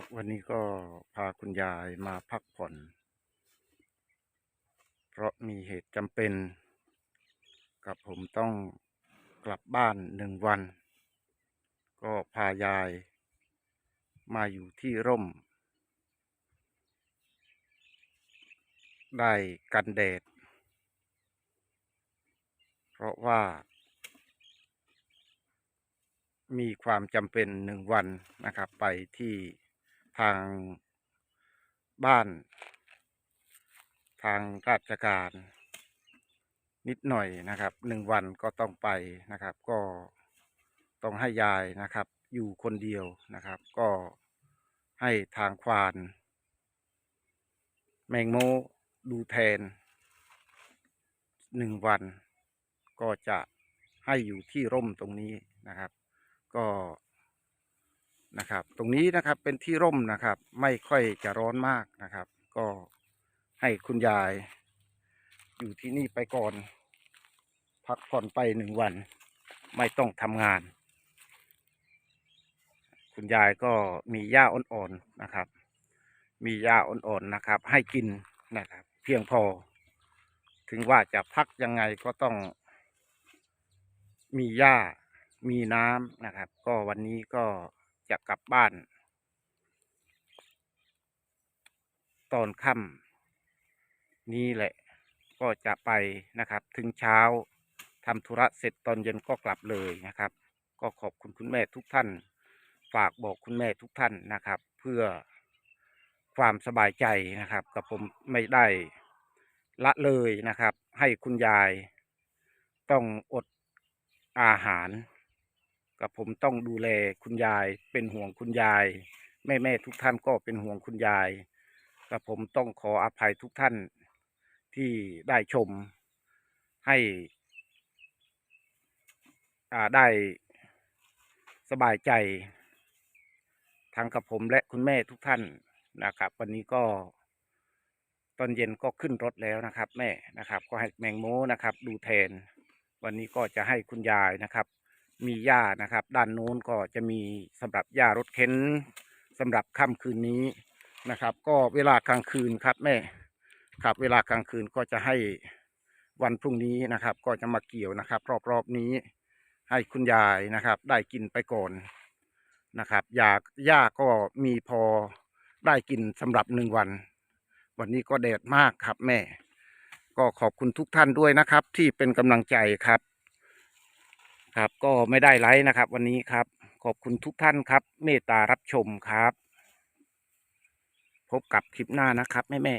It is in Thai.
ครับวันนี้ก็พาคุณยายมาพักผ่อน เพราะมีเหตุจำเป็น กับผมต้องกลับบ้านหนึ่งวัน ก็พายายมาอยู่ที่ร่ม ได้กันแดด เพราะว่ามีความจำเป็นหนึ่งวันนะครับไปที่ ทางบ้าน ทางราชการ นิดหน่อยนะครับหนึ่งวันก็ต้องไปนะครับ ก็ต้องให้ยายนะครับ อยู่คนเดียวนะครับ ก็ให้ทางควาน แมงโมดูแทนหนึ่งวัน ก็จะให้อยู่ที่ร่มตรงนี้นะครับ ก็ นะครับ ตรงนี้นะครับเป็นที่ร่มนะครับ ไม่ค่อยจะร้อนมากนะครับ ก็ให้คุณยาย อยู่ที่นี่ไปก่อน พักผ่อนไปหนึ่งวัน ไม่ต้องทำงาน คุณยายก็มีหญ้าอ่อนๆนะครับ มีหญ้าอ่อนๆนะครับ ให้กินนะครับ เพียงพอ ถึงว่าจะพักยังไงก็ต้อง มีหญ้ามีน้ำนะครับ ก็วันนี้ก็ จะกลับบ้าน ตอนค่ำนี้แหละ ก็จะไปนะครับ ถึงเช้าทำธุระเสร็จตอนเย็นก็กลับเลยนะครับ ก็ขอบคุณคุณแม่ทุกท่าน ฝากบอกคุณแม่ทุกท่านนะครับ เพื่อความสบายใจนะครับ กับผมไม่ได้ละเลยนะครับ ให้คุณยายต้องอดอาหาร กับผมต้องดูแลคุณยาย เป็นห่วงคุณยาย แม่แม่ทุกท่านก็เป็นห่วงคุณยายกับผมต้องขออภัยทุกท่านที่ได้ชมให้อ่าได้สบายใจทั้งกับผมและคุณแม่ทุกท่านนะครับ วันนี้ก็ตอนเย็นก็ขึ้นรถแล้วนะครับ แม่นะครับ ก็ให้แมงโมนะครับ ดูแทน วันนี้ก็จะให้คุณยายนะครับ มีหญ้านะครับ ด้านโน้นก็จะมีสำหรับหญ้ารถเข็นสำหรับค่ำคืนนี้นะครับ ก็เวลากลางคืนครับแม่ครับ เวลากลางคืนก็จะให้วันพรุ่งนี้นะครับ ก็จะมาเกี่ยวนะครับ รอบๆนี้ให้คุณยายนะครับ ได้กินไปก่อนนะครับยาหญ้าก็มีพอได้กินสำหรับหนึ่งวัน วันนี้ก็แดดมากครับแม่ ก็ขอบคุณทุกท่านด้วยนะครับ ที่เป็นกำลังใจครับ ครับ ก็ไม่ได้ไลฟ์นะครับ วันนี้ครับ ขอบคุณทุกท่านครับ เมตตารับชมครับ พบกับคลิปหน้านะครับแม่แม่